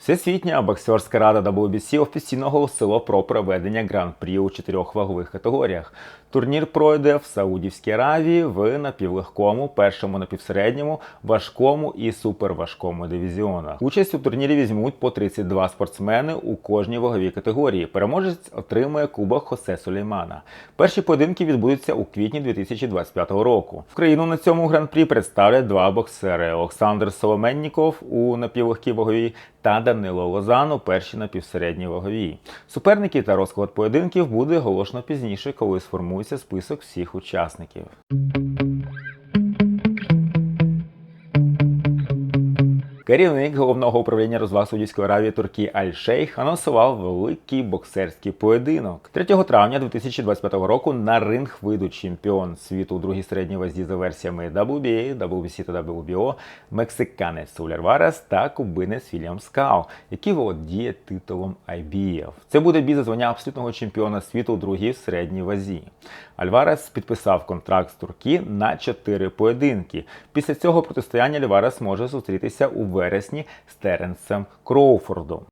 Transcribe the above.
Всесвітня боксерська рада WBC офіційно оголосила про проведення гран-прі у чотирьох вагових категоріях. Турнір пройде в Саудівській Аравії в напівлегкому, першому напівсередньому, важкому і суперважкому дивізіонах. Участь у турнірі візьмуть по 32 спортсмени у кожній ваговій категорії. Переможець отримує кубок Хосе Сулеймана. Перші поєдинки відбудуться у квітні 2025 року. В країну на цьому гран-прі представлять два боксери: Олександр Соломенніков у напівлегкій ваговій та Данило Лозан у першій напівсередній ваговій. Суперники та розклад поєдинків буде оголошено пізніше, коли сформується список всіх учасників. Керівник головного управління розваг Саудівської Аравії Туркії Аль-Шейх анонсував великий боксерський поєдинок. 3 травня 2025 року на ринг вийдуть чемпіон світу у другій середній вазі за версіями WBA, WBC та WBO, мексиканець Сулер Варес та кубинець Вільям Скау, який володіє титулом IBF. Це буде бій за звання абсолютного чемпіона світу у другій середній вазі. Альварес підписав контракт з Турки на 4 поєдинки. Після цього протистояння Альварес може зустрітися у вересні з Теренсом Кроуфордом.